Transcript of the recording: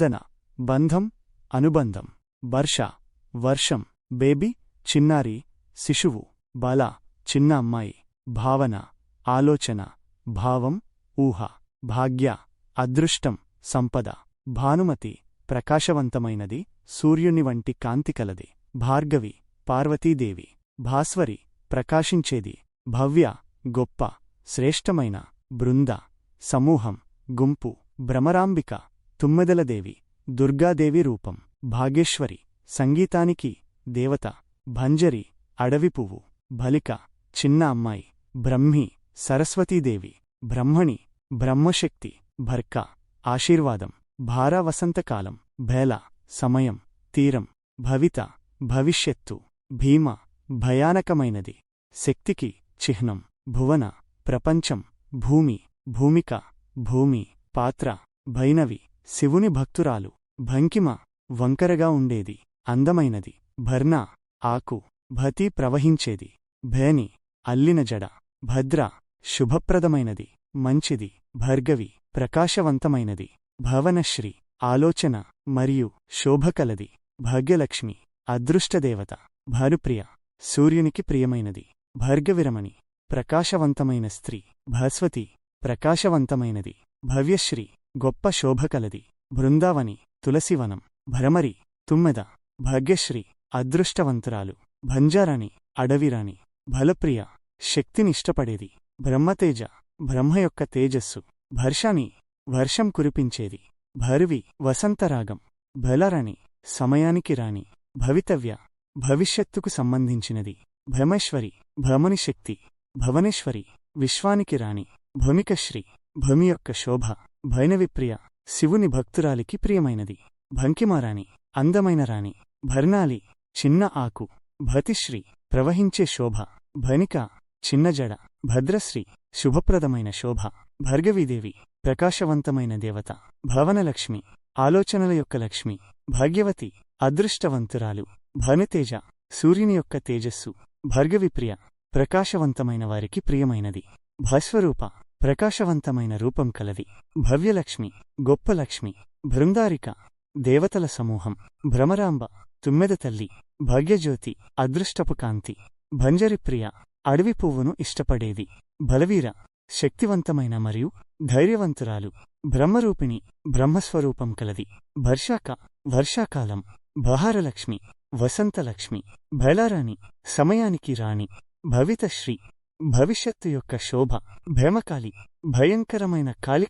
స్పందన బంధం అనుబంధం వర్ష వర్షం బేబీ చిన్నారి శిశువు బాల చిన్న అమ్మాయి భావన ఆలోచన భావం ఊహ భాగ్య అదృష్టం సంపద భానుమతి ప్రకాశవంతమైనది సూర్యుని వంటి కాంతి కలది భార్గవి పార్వతీదేవి భాస్వరి ప్రకాశించేది భవ్య గొప్ప శ్రేష్టమైన బృంద సమూహం గుంపు భ్రమరాంబిక తుమ్మెదలదేవి దుర్గాదేవి రూపం భాగేశ్వరి సంగీతానికి దేవత భంజరి అడవి పువ్వు బలిక చిన్న అమ్మాయి బ్రహ్మి సరస్వతీదేవి బ్రహ్మణి బ్రహ్మశక్తి భర్క ఆశీర్వాదం భారా వసంతకాలం భేల సమయం తీరం భవిత భవిష్యత్తు భీమ భయానకమైనది శక్తికి చిహ్నం భువన ప్రపంచం భూమి భూమిక భూమి పాత్ర భైనవి శివుని భక్తురాలు. భంకిమ వంకరగా ఉండేది. అందమైనది. భర్ణ ఆకు భతి ప్రవహించేది. భేని అల్లిన జడ. భద్ర శుభప్రదమైనది. మంచిది. భర్గవి ప్రకాశవంతమైనది. భవనశ్రీ ఆలోచన మరియు శోభకలది. భాగ్యలక్ష్మి అదృష్టదేవత. భానుప్రియ సూర్యునికి ప్రియమైనది. భర్గవిరమణి ప్రకాశవంతమైన స్త్రీ. భాస్వతి ప్రకాశవంతమైనది. భవ్యశ్రీ గొప్ప శోభకలది బృందావని తులసివనం భరమరి తుమ్మెద భాగ్యశ్రీ అదృష్టవంతురాలు భంజారాణి అడవిరాణి బలప్రియ శక్తినిష్టపడేది. బ్రహ్మతేజ బ్రహ్మ యొక్క తేజస్సు. భర్షాని వర్షం కురిపించేది. భరువి వసంతరాగం. బలరణి సమయానికి రాణి. భవితవ్య భవిష్యత్తుకు సంబంధించినది. భ్రమేశ్వరి భ్రమని శక్తి. భవనేశ్వరి విశ్వానికి రాణి. భూమికశ్రీ భూమి యొక్క శోభ. భైనవిప్రియ శివుని భక్తురాలికి ప్రియమైనది. భంకిమారాణి అందమైన రాణి. భర్నాలి చిన్న ఆకు. భతిశ్రీ ప్రవహించే శోభ. భనిక చిన్న జడ. భద్రశ్రీ శుభప్రదమైన శోభ. భర్గవీదేవి ప్రకాశవంతమైన దేవత. భవనలక్ష్మి ఆలోచనల యొక్క లక్ష్మి. భాగ్యవతి అదృష్టవంతురాలు. భనతేజ సూర్యుని యొక్క తేజస్సు. భర్గవిప్రియ ప్రకాశవంతమైన వారికి ప్రియమైనది. భస్వరూప ప్రకాశవంతమైన రూపం కలది. భవ్యలక్ష్మి గొప్ప లక్ష్మి బృందారిక దేవతల సమూహం భ్రమరాంబ తుమ్మెద తల్లి భాగ్యజ్యోతి అదృష్టపు కాంతి భంజరిప్రియ అడవి పువ్వును ఇష్టపడేది. బలవీర శక్తివంతమైన మరియు ధైర్యవంతురాలు. బ్రహ్మరూపిణి బ్రహ్మస్వరూపం కలది. వర్షాక వర్షాకాలం. బహారలక్ష్మి వసంతలక్ష్మి. బైలారాణి సమయానికి రాణి. భవితశ్రీ భవిష్యత్తు యొక్క శోభ భేమకాలి భయంకరమైన కాలి